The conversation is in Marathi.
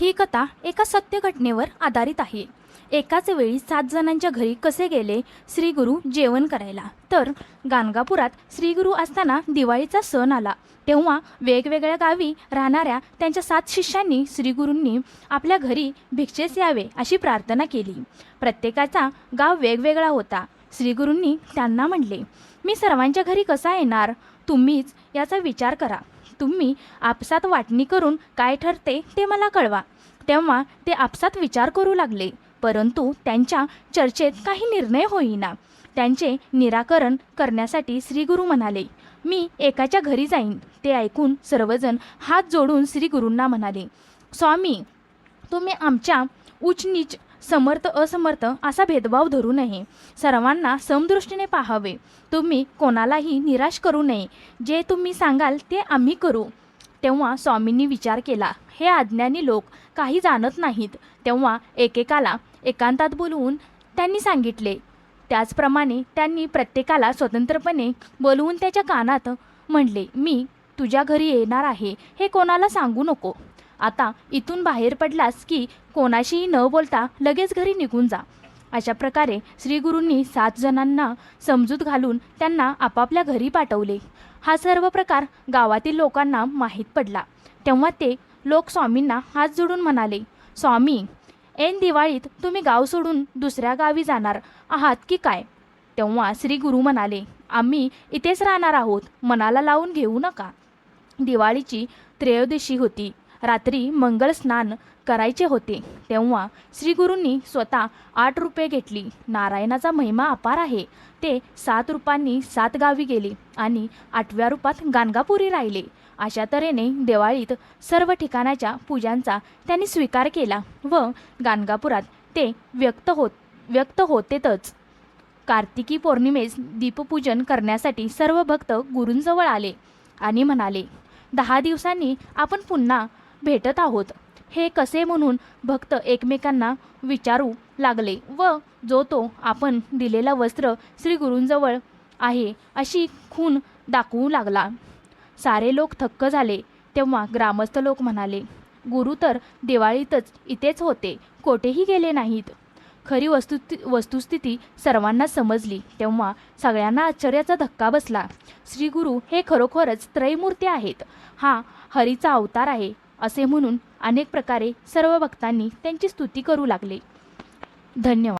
ही कथा एका सत्य घटनेवर आधारित आहे. एकाच वेळी सात जणांच्या घरी कसे गेले? श्रीगुरू जेवण करायला. तर गाणगापुरात श्रीगुरू असताना दिवाळीचा सण आला. तेव्हा वेगवेगळ्या गावी राहणाऱ्या त्यांच्या सात शिष्यांनी श्रीगुरूंनी आपल्या घरी भिक्षेस यावे अशी प्रार्थना केली. प्रत्येकाचा गाव वेगवेगळा होता. श्रीगुरूंनी त्यांना म्हणले मी सर्वांच्या घरी कसा येणार? तुम्हीच याचा विचार करा. तुम्ही आपसात वाटणी करून काय ठरते ते मला कळवा. तेव्हा ते आपसात विचार करू लागले. परंतु त्यांच्या चर्चेत काही निर्णय होईना. त्यांचे निराकरण करण्यासाठी श्रीगुरू म्हणाले मी एकाच्या घरी जाईन. ते ऐकून सर्वजण हात जोडून श्रीगुरूंना म्हणाले स्वामी तुम्ही आमच्या उच्च नीच समर्थ असमर्थ असा भेदभाव धरू नये. सर्वांना समदृष्टीने पाहावे. तुम्ही कोणालाही निराश करू नये. जे तुम्ही सांगाल ते आम्ही करू. तेव्हा स्वामींनी विचार केला हे अज्ञानी लोक काही जाणत नाहीत. तेव्हा एकेकाला एकांतात बोलवून त्यांनी सांगितले. त्याचप्रमाणे त्यांनी प्रत्येकाला स्वतंत्रपणे बोलवून त्याच्या कानात म्हणले मी तुझ्या घरी येणार आहे. हे कोणाला सांगू नको. आता इथून बाहेर पडलास की कोणाशीही न बोलता लगेच घरी निघून जा. अशा प्रकारे श्रीगुरूंनी सात जणांना समजूत घालून त्यांना आपापल्या घरी पाठवले. हा सर्व प्रकार गावातील लोकांना माहीत पडला. तेव्हा ते लोक स्वामींना हात जोडून म्हणाले स्वामी ऐन दिवाळीत तुम्ही गाव सोडून दुसऱ्या गावी जाणार आहात की काय? तेव्हा श्री गुरु म्हणाले आम्ही इथेच राहणार आहोत. मनाला लावून घेऊ नका. दिवाळीची त्रयोदशी होती. रात्री मंगळ स्नान करायचे होते. तेव्हा श्रीगुरूंनी स्वतः आठ रुपये घेतली. नारायणाचा महिमा अपार आहे. ते सात रुपांनी सात गावी गेले आणि आठव्या रूपात गाणगापुरी राहिले. अशा तऱ्हेने दिवाळीत सर्व ठिकाणाच्या पूजांचा त्यांनी स्वीकार केला व गाणगापुरात ते व्यक्त होत व्यक्त होतेतच. कार्तिकी पौर्णिमेस दीपपूजन करण्यासाठी सर्व भक्त गुरूंजवळ आले आणि म्हणाले दहा दिवसांनी आपण पुन्हा भेटत आहोत. हे कसे म्हणून भक्त एकमेकांना विचारू लागले व जो तो आपण दिलेला वस्त्र श्री गुरूंजवळ आहे अशी खून दाखवू लागला. सारे लोक थक्क झाले तेव्हा ग्रामस्थ लोक म्हणाले गुरु तर दिवाळीतच इथेच होते कोठेही गेले नाहीत. खरी वस्तु वस्तुस्थिती सर्वांना समजली तेव्हा सगळ्यांना आश्चर्याचा धक्का बसला. श्री गुरु हे खरोखरच त्रयमूर्ती आहेत. हा हरीचा अवतार आहे. असे म्हणून अनेक प्रकारे सर्व भक्तांनी त्यांची स्तुती करू लागले. धन्यवाद.